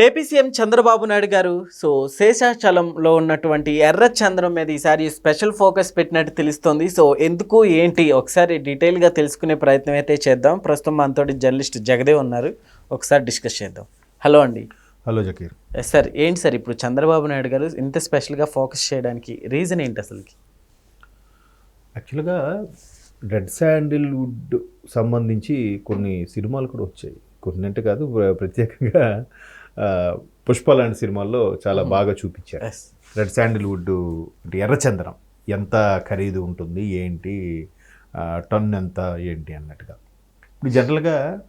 AP CM Chandrababu Naidu గారు so శేషాచలంలో ఉన్నటువంటి ఎర్ర చంద్రం మీద ఈసారి స్పెషల్ ఫోకస్ పెట్టినట్టు తెలుస్తోంది. సో ఎందుకు ఏంటి ఒకసారి డీటెయిల్గా తెలుసుకునే ప్రయత్నం అయితే చేద్దాం. ప్రస్తుతం మనతోటి జర్నలిస్ట్ జగదేవ్ ఉన్నారు. ఒకసారి డిస్కస్ చేద్దాం. హలో అండి. హలో జకీర్. ఎస్ సార్ ఏంటి సార్ ఇప్పుడు చంద్రబాబు నాయుడు గారు ఇంత స్పెషల్గా ఫోకస్ చేయడానికి రీజన్ ఏంటి అసలుకి? యాక్చువల్గా రెడ్ శాండిల్వుడ్ సంబంధించి కొన్ని సినిమాలు కూడా వచ్చాయి. కొన్ని అంటే కాదు ప్ర- ప్రత్యేకంగా పుష్ప లాంటి సినిమాల్లో చాలా బాగా చూపించారు. రెడ్ శాండిల్వుడ్ అంటే ఎర్రచందనం ఎంత ఖరీదు ఉంటుంది ఏంటి టన్ ఎంత ఏంటి అన్నట్టుగా. ఇప్పుడు జనరల్గా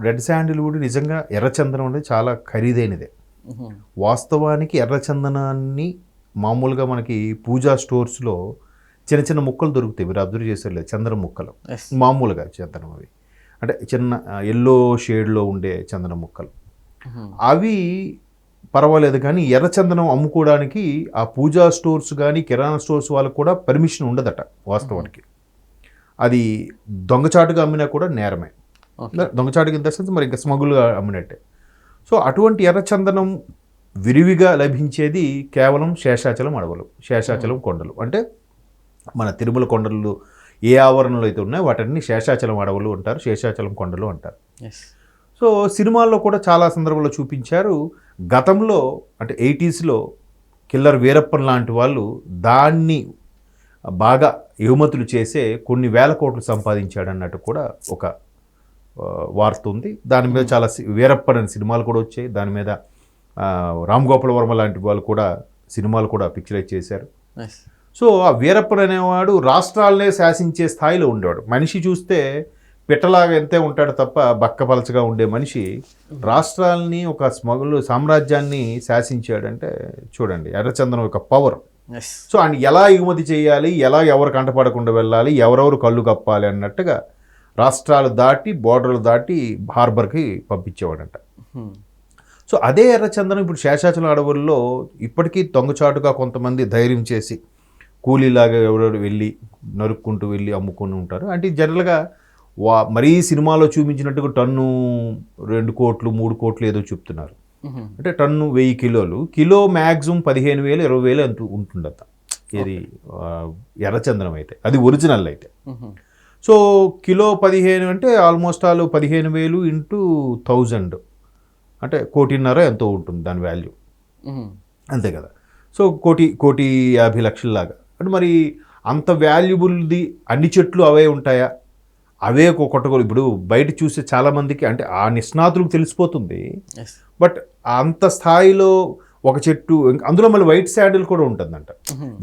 రెడ్ శాండిల్వుడ్ నిజంగా ఎర్రచందనం అనేది చాలా ఖరీదైనదే. వాస్తవానికి ఎర్రచందనాన్ని మామూలుగా మనకి పూజా స్టోర్స్లో చిన్న చిన్న ముక్కలు దొరుకుతాయి. మీరు అబ్జర్వ్ చేసారు లేదు చందనం ముక్కలు. మామూలుగా చందనం అవి. అంటే చిన్న ఎల్లో షేడ్లో ఉండే చందనం ముక్కలు. అవి పర్వాలేదు కానీ ఎర్రచందనం అమ్ముకోవడానికి ఆ పూజా స్టోర్స్ కానీ కిరాణా స్టోర్స్ వాళ్ళకు కూడా పర్మిషన్ ఉండదట వాస్తవానికి. అది దొంగచాటుగా అమ్మినా కూడా నేరమే. ఓకే. దొంగచాటుగా ఇన్ ద సెన్స్ మరి ఇంకా స్మగుల్గా అమ్మినట్టే. సో అటువంటి ఎర్రచందనం విరివిగా లభించేది కేవలం శేషాచలం అడవులు శేషాచలం కొండలు. అంటే మన తిరుమల కొండలు ఏ ఆవరణలో అయితే ఉన్నాయో వాటన్ని శేషాచలం అడవులు అంటారు శేషాచలం కొండలు అంటారు. సో సినిమాల్లో కూడా చాలా సందర్భాల్లో చూపించారు. గతంలో అంటే ఎయిటీస్లో కిల్లర్ వీరప్పన్ లాంటి వాళ్ళు దాన్ని బాగా ఎగుమతులు చేసే కొన్ని వేల కోట్లు సంపాదించాడు అన్నట్టు కూడా ఒక వార్త ఉంది. దాని మీద చాలా వీరప్పన్ అనే సినిమాలు కూడా వచ్చాయి. దాని మీద రామ్ గోపాల్ వర్మ లాంటి వాళ్ళు కూడా సినిమాలు కూడా పిక్చరైజ్ చేశారు. సో ఆ వీరప్పన్ అనేవాడు రాష్ట్రాలనే శాసించే స్థాయిలో ఉండేవాడు. మనిషి చూస్తే పిట్టలాగా ఎంతే ఉంటాడు తప్ప బక్కపలచగా ఉండే మనిషి రాష్ట్రాలని ఒక స్మగుల్ సామ్రాజ్యాన్ని శాసించాడంటే చూడండి ఎర్రచందనం యొక్క పవర్ సో ఆయన ఎలా ఎగుమతి చేయాలి ఎలా ఎవరు కంటపడకుండా వెళ్ళాలి ఎవరెవరు కళ్ళు కప్పాలి అన్నట్టుగా రాష్ట్రాలు దాటి బోర్డర్లు దాటి హార్బర్కి పంపించేవాడంట. సో అదే ఎర్రచందనం ఇప్పుడు శేషాచలం అడవుల్లో ఇప్పటికీ దొంగచాటుగా కొంతమంది ధైర్యం చేసి కూలీలాగా ఎవరెవరు వెళ్ళి నరుక్కుంటూ వెళ్ళి అమ్ముకొని ఉంటారు. అంటే జనరల్గా వా మరీ సినిమాలో చూపించినట్టుగా టన్ను రెండు కోట్లు మూడు కోట్లు ఏదో చెప్తున్నారు. అంటే టన్ను వెయ్యి కిలోలు. కిలో మ్యాక్సిమం పదిహేను వేలు ఇరవై వేలు అంటూ ఉంటుండట ఇది ఎర్రచందనం అయితే. అది ఒరిజినల్ అయితే. సో కిలో పదిహేను అంటే ఆల్మోస్ట్ ఆల్ పదిహేను వేలు ఇంటూ థౌజండ్. అంటే కోటిన్నర ఎంతో ఉంటుంది దాని వాల్యూ. అంతే కదా. సో కోటి కోటి యాభై లక్షల్లాగా. అంటే మరి అంత వాల్యుబుల్ది అన్ని చెట్లు అవే ఉంటాయా? అవే ఒక కొట్టగోలు ఇప్పుడు బయట చూసే చాలామందికి అంటే ఆ నిష్ణాతులకు తెలిసిపోతుంది. బట్ అంత స్థాయిలో ఒక చెట్టు అందులో మళ్ళీ వైట్ శాండిల్ కూడా ఉంటుందంట.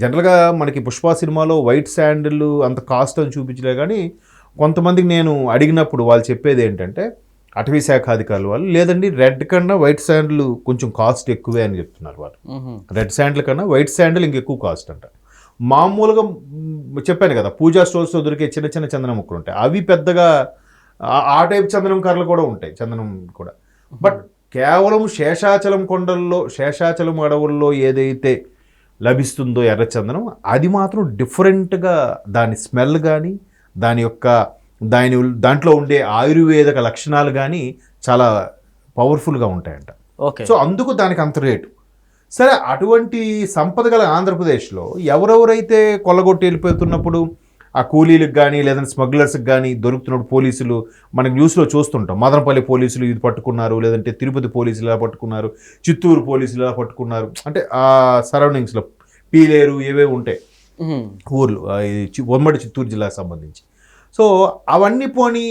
జనరల్గా మనకి పుష్ప సినిమాలో వైట్ శాండిల్ అంత కాస్ట్ అని చూపించలే కానీ కొంతమందికి నేను అడిగినప్పుడు వాళ్ళు చెప్పేది ఏంటంటే అటవీ శాఖ అధికారులు వాళ్ళు లేదండి రెడ్ కన్నా వైట్ శాండిల్ కొంచెం కాస్ట్ ఎక్కువే అని చెప్తున్నారు వాళ్ళు. రెడ్ శాండిల్ కన్నా వైట్ శాండిల్ ఇంకెక్కువ కాస్ట్ అంట. మామూలుగా చెప్పాను కదా పూజా స్టోర్స్లో దొరికే చిన్న చిన్న చందనం ముక్కలు ఉంటాయి. అవి పెద్దగా ఆ- ఆ టైప్ చందనం కర్రలు కూడా ఉంటాయి చందనం కూడా. బట్ కేవలం శేషాచలం కొండల్లో శేషాచలం అడవుల్లో ఏదైతే లభిస్తుందో ఎర్రచందనం అది మాత్రం డిఫరెంట్గా దాని స్మెల్ కానీ దాని యొక్క దాని దాంట్లో ఉండే ఆయుర్వేదక లక్షణాలు కానీ చాలా పవర్ఫుల్గా ఉంటాయంట. ఓకే. సో అందుకు దానికి అంత రేటు. సరే అటువంటి సంపద గల ఆంధ్రప్రదేశ్లో ఎవరెవరైతే కొల్లగొట్టి వెళ్ళిపోతున్నప్పుడు ఆ కూలీలకు కానీ లేదంటే స్మగ్లర్స్కి కానీ దొరుకుతున్నప్పుడు పోలీసులు మనకి న్యూస్లో చూస్తుంటాం. మదనపల్లి పోలీసులు ఇది పట్టుకున్నారు లేదంటే తిరుపతి పోలీసులు ఇలా పట్టుకున్నారు చిత్తూరు పోలీసులు ఇలా పట్టుకున్నారు. అంటే ఆ సరౌండింగ్స్లో పీలేరు ఏవే ఉంటాయి. ఊర్లు ఉమ్మడి చిత్తూరు జిల్లాకు సంబంధించి. సో అవన్నీ పోని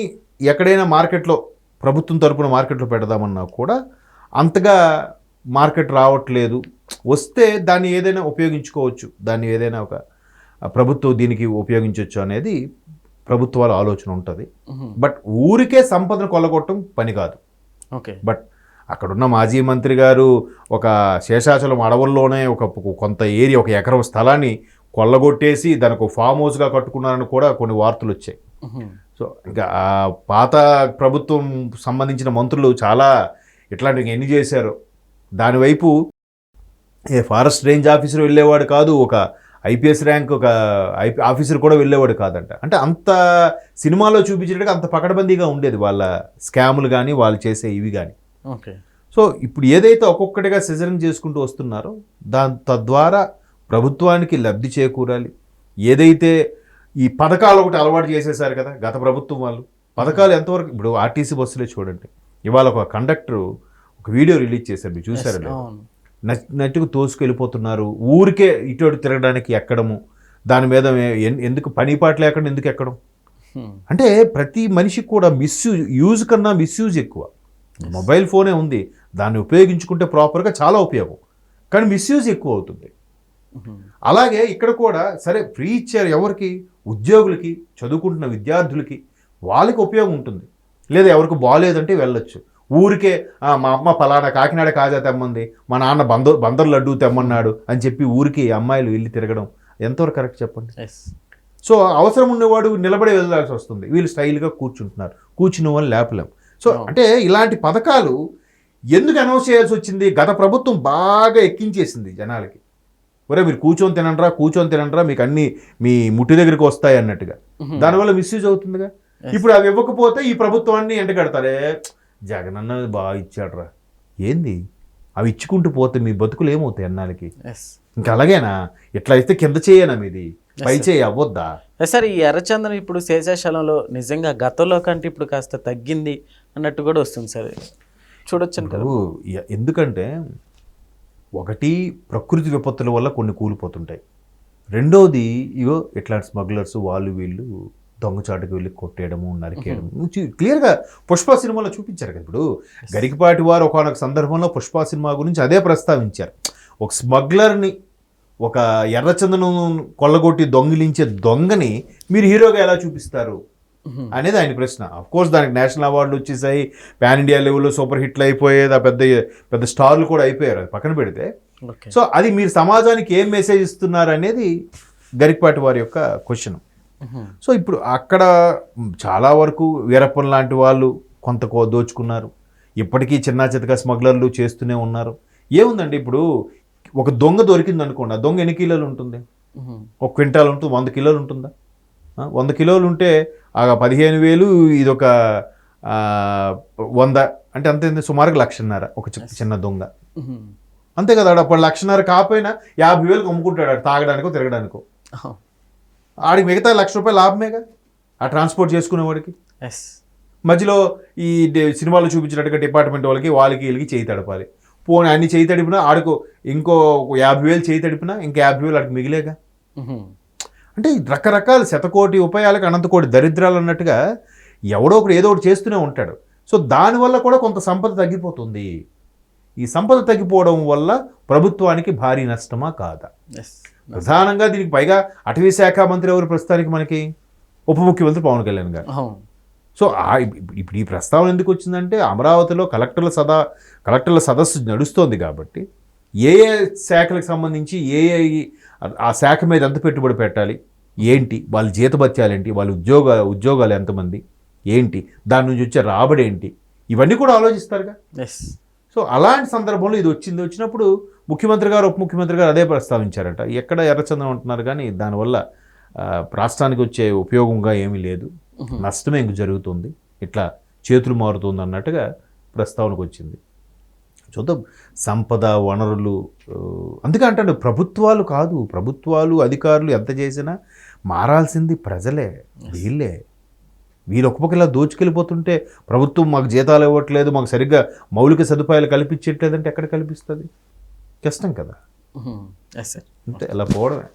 ఎక్కడైనా మార్కెట్లో ప్రభుత్వం తరపున మార్కెట్లో పెడదామన్నా కూడా అంతగా మార్కెట్ రావట్లేదు. వస్తే దాన్ని ఏదైనా ఉపయోగించుకోవచ్చు. దాన్ని ఏదైనా ఒక ప్రభుత్వం దీనికి ఉపయోగించవచ్చు అనేది ప్రభుత్వాల ఆలోచన ఉంటుంది. బట్ ఊరికే సంపదను కొల్లగొట్టడం పని కాదు. ఓకే. బట్ అక్కడున్న మాజీ మంత్రి గారు ఒక శేషాచలం అడవుల్లోనే ఒక కొంత ఏరియా ఒక ఎకరం స్థలాన్ని కొల్లగొట్టేసి దానికి ఒక ఫామ్ హౌస్గా కట్టుకున్నారని కూడా కొన్ని వార్తలు వచ్చాయి. సో ఇంకా పాత ప్రభుత్వం సంబంధించిన మంత్రులు చాలా ఇట్లాంటివి ఎన్ని చేశారు దానివైపు ఏ ఫారెస్ట్ రేంజ్ ఆఫీసర్ వెళ్ళేవాడు కాదు ఒక ఐపీఎస్ ర్యాంక్ ఒక ఐపీ ఆఫీసర్ కూడా వెళ్ళేవాడు కాదంట. అంటే అంత సినిమాలో చూపించేటట్టుగా అంత పకడ్బందీగా ఉండేది వాళ్ళ స్కాములు కానీ వాళ్ళు చేసే ఇవి కానీ ఓకే. సో ఇప్పుడు ఏదైతే ఒక్కొక్కటిగా సిజరింగ్ చేసుకుంటూ వస్తున్నారో దాని తద్వారా ప్రభుత్వానికి లబ్ధి చేకూరాలి. ఏదైతే ఈ పథకాలు ఒకటి అలవాటు చేసేసారు కదా గత ప్రభుత్వం వాళ్ళు. పథకాలు ఎంతవరకు ఇప్పుడు ఆర్టీసీ బస్సులే చూడండి. ఇవాళ ఒక కండక్టర్ ఒక వీడియో రిలీజ్ చేశారు మీరు చూసారు నట్టుకు తోసుకెళ్ళిపోతున్నారు. ఊరికే ఇటు తిరగడానికి ఎక్కడము? దాని మీద ఎందుకు పనిపాటు లేకుండా ఎందుకు ఎక్కడం? Hmm. అంటే ప్రతి మనిషికి కూడా మిస్యూజ్ యూజ్ కన్నా మిస్యూజ్ ఎక్కువ. మొబైల్ ఫోనే ఉంది. దాన్ని ఉపయోగించుకుంటే ప్రాపర్గా చాలా ఉపయోగం. కానీ మిస్యూజ్ ఎక్కువ అవుతుంది. Hmm. అలాగే ఇక్కడ కూడా సరే ఫ్రీ ఇచ్చారు ఎవరికి? ఉద్యోగులకి చదువుకుంటున్న విద్యార్థులకి వాళ్ళకి ఉపయోగం ఉంటుంది. లేదా ఎవరికి బాగాలేదంటే వెళ్ళొచ్చు. ఊరికే "ఆ, మా అమ్మ పలానా కాకినాడ కాజా తెమ్మంది మా నాన్న బందర్ బందర్ లడ్డు తెమ్మన్నాడు అని చెప్పి ఊరికి అమ్మాయిలు వెళ్ళి తిరగడం. ఎంతవరకు కరెక్ట్ చెప్పండి. సో అవసరం ఉన్నవాడు నిలబడి వెళ్ళాల్సి వస్తుంది. వీళ్ళు స్టైల్గా కూర్చుంటున్నారు. కూర్చున్న వాళ్ళు లేపలేం. సో. అంటే ఇలాంటి పథకాలు ఎందుకు అనౌన్స్ చేయాల్సి వచ్చింది? గత ప్రభుత్వం బాగా ఎక్కించేసింది జనాలకి. ఒరే మీరు కూర్చొని తినండ్రా కూర్చొని తినండ్రా మీకు అన్ని మీ ముట్టి దగ్గరికి వస్తాయి అన్నట్టుగా. దానివల్ల మిస్యూజ్ అవుతుందిగా? ఇప్పుడు అవి ఇవ్వకపోతే ఈ ప్రభుత్వాన్ని ఎంటగడతారే జగన్ అన్న బాగా ఇచ్చాడ్రా. ఏంది? అవి ఇచ్చుకుంటూ పోతే మీ బతుకులు ఏమవుతాయి Yes. ఇంకా అలాగేనా? ఇట్లా అయితే కింద చేయనా మీది? పై. చేయి అవ్వద్దా? సార్ ఈ ఎర్రచందనం ఇప్పుడు శేషాచలంలో నిజంగా గతంలో కంటే ఇప్పుడు కాస్త తగ్గింది అన్నట్టు కూడా వస్తుంది సార్ చూడొచ్చు ఎందుకంటే ఒకటి ప్రకృతి విపత్తుల వల్ల కొన్ని కూలిపోతుంటాయి. రెండోది ఇగో ఇట్లాంటి స్మగ్లర్స్ వాళ్ళు వీళ్ళు దొంగచాటుకు వెళ్ళి కొట్టేయడము నరికేయడం క్లియర్గా పుష్ప సినిమాలో చూపించారు కదా ఇప్పుడు. గరికపాటి వారు ఒకనొక సందర్భంలో పుష్ప సినిమా గురించి అదే ప్రస్తావించారు. ఒక స్మగ్లర్ని ఒక ఎర్రచందనం కొల్లగొట్టి దొంగిలించే దొంగని మీరు హీరోగా ఎలా చూపిస్తారు. అనేది ఆయన ప్రశ్న. అఫ్ కోర్స్ దానికి నేషనల్ అవార్డులు వచ్చేసాయి. పాన్ ఇండియా లెవెల్లో సూపర్ హిట్లు అయిపోయేది ఆ పెద్ద పెద్ద స్టార్లు కూడా అయిపోయారు అది పక్కన పెడితే. సో అది మీరు సమాజానికి ఏం మెసేజ్ ఇస్తున్నారు అనేది గరికపాటి వారి యొక్క క్వశ్చన్. సో ఇప్పుడు అక్కడ చాలా వరకు వీరప్పన్ లాంటి వాళ్ళు కొంత కో- దోచుకున్నారు. ఇప్పటికీ చిన్న చితక స్మగ్లర్లు చేస్తూనే ఉన్నారు. ఏముందండి ఇప్పుడు ఒక దొంగ దొరికింది అనుకోండి ఆ దొంగ ఎన్ని కిలోలు ఉంటుంది. ఒక క్వింటాల్ ఉంటుంది వంద కిలోలు ఉంటుందా? వంద కిలోలు ఉంటే ఆ పదిహేను వేలు ఇదొక ఆ, వంద అంటే అంతే సుమారుగా లక్షన్నర ఒక చిన్న దొంగ. అంతే కదా అప్పుడు లక్షన్నర కాకపోయినా యాభై వేలకు అమ్ముకుంటాడు తాగడానికో తిరగడానికో. ఆడికి మిగతా లక్ష రూపాయలు లాభమేగా? ఆ ట్రాన్స్పోర్ట్ చేసుకునేవాడికి Yes. మధ్యలో ఈ సినిమాలో చూపించినట్టుగా డిపార్ట్మెంట్ వాళ్ళకి వాళ్ళకి వీళ్ళకి చేయి తడపాలి. పోనీ అన్ని చేయి తడిపినా ఆడుకో ఇంకో యాభై వేలు చేయి తడిపినా ఇంకా యాభై వేలు ఆడికి మిగిలేగా. అంటే ఈ రకరకాల శతకోటి ఉపాయాలకు అనంతకోటి దరిద్రాలు అన్నట్టుగా ఎవడో ఒకడు ఏదో ఒకటి చేస్తూనే ఉంటాడు. సో దానివల్ల కూడా కొంత సంపద తగ్గిపోతుంది. ఈ సంపద తగ్గిపోవడం వల్ల ప్రభుత్వానికి భారీ నష్టమా కాదా. ప్రధానంగా దీనికి పైగా అటవీ శాఖ మంత్రి ఎవరు ప్రస్తుతానికి మనకి ఉప ముఖ్యమంత్రి పవన్ కళ్యాణ్ గారు. సో ఇప్పుడు ఈ ప్రస్తావన ఎందుకు వచ్చిందంటే అమరావతిలో కలెక్టర్ల సదా కలెక్టర్ల సదస్సు నడుస్తోంది కాబట్టి ఏ ఏ శాఖలకు సంబంధించి ఏ ఏ ఆ శాఖ మీద ఎంత పెట్టుబడి పెట్టాలి ఏంటి వాళ్ళ జీతభత్యాలు ఏంటి వాళ్ళ ఉద్యోగ ఉద్యోగాలు ఎంతమంది ఏంటి దాని నుంచి వచ్చే రాబడి ఏంటి ఇవన్నీ కూడా ఆలోచిస్తారుగా? ఎస్ సో అలాంటి సందర్భంలో ఇది వచ్చింది. వచ్చినప్పుడు ముఖ్యమంత్రి గారు ఉప ముఖ్యమంత్రి గారు అదే ప్రస్తావించారట. ఎక్కడ ఎర్రచందనం అంటున్నారు కానీ దానివల్ల రాష్ట్రానికి వచ్చే ఉపయోగంగా ఏమీ లేదు. నష్టమే ఇంక జరుగుతుంది. ఇట్లా చేతులు మారుతుంది అన్నట్టుగా ప్రస్తావనకు వచ్చింది. చూద్దాం. సంపద వనరులు అందుకే అంటాడు ప్రభుత్వాలు కాదు. ప్రభుత్వాలు అధికారులు ఎంత చేసినా మారాల్సింది ప్రజలే వీళ్ళే. వీళ్ళు ఒక పక్క ఇలా దోచుకెళ్ళిపోతుంటే ప్రభుత్వం మాకు జీతాలు ఇవ్వట్లేదు మాకు సరిగ్గా మౌలిక సదుపాయాలు కల్పించట్లేదంటే ఎక్కడ కల్పిస్తుంది? కష్టం కదా. అంతే ఇలా పోవడమే.